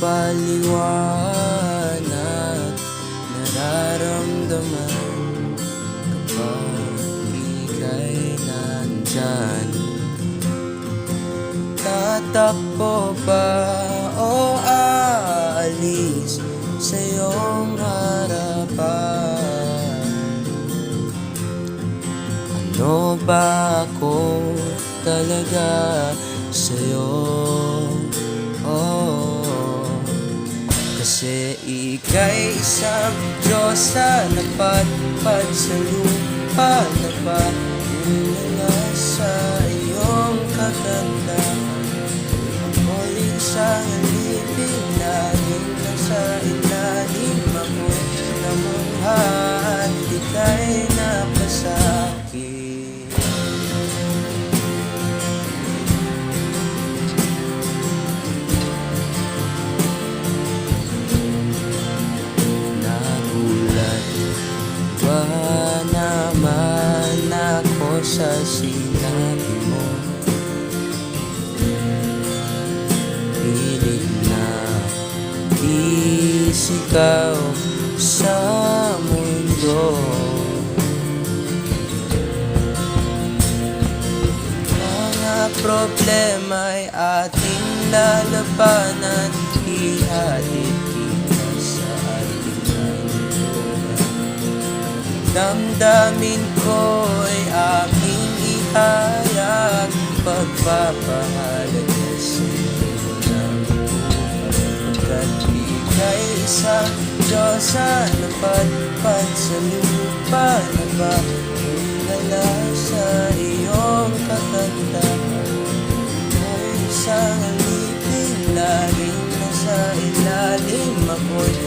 paliwanag Nararamdaman kapag ika'y nandyan Tatakbo ba o aalis sa iyong harapan? Ano ba ako talaga sa'yo? Oh, ika'y isang Diyosa na patpad sa lupa na sa sinabi mo? Pilit na isikaw sa mundo Mga problema'y ating lalabanan Ihatid kita sa ating Damdamin ika'y isang Diyosa na patpad sa lupa na ba? Ulala sa iyong kagandahan Ako'y isang alipin laging nasa ilalim Ako'y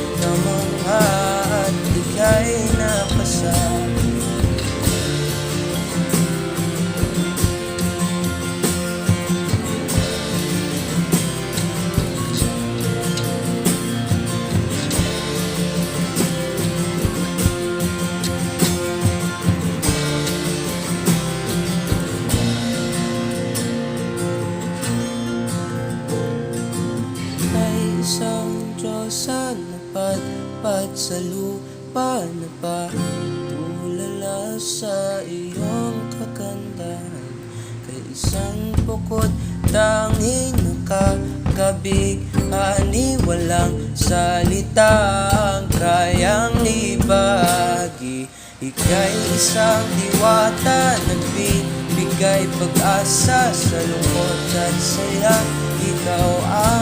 isang Diyosa na patpat sa lupa na patulala sa iyong kagandahan. Kay isang bukod tanging nakakabig Ani walang salita ang kayang ibagi. Ika'y isang diwata Nagbibigay pag-asa sa lungkot at saya. Ikaw ang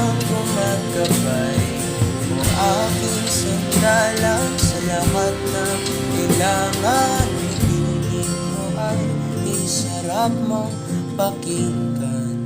gumagabay Mo aking sandalan sa lahat ng kailangan Ibigin mo ay isarap mong pakinggan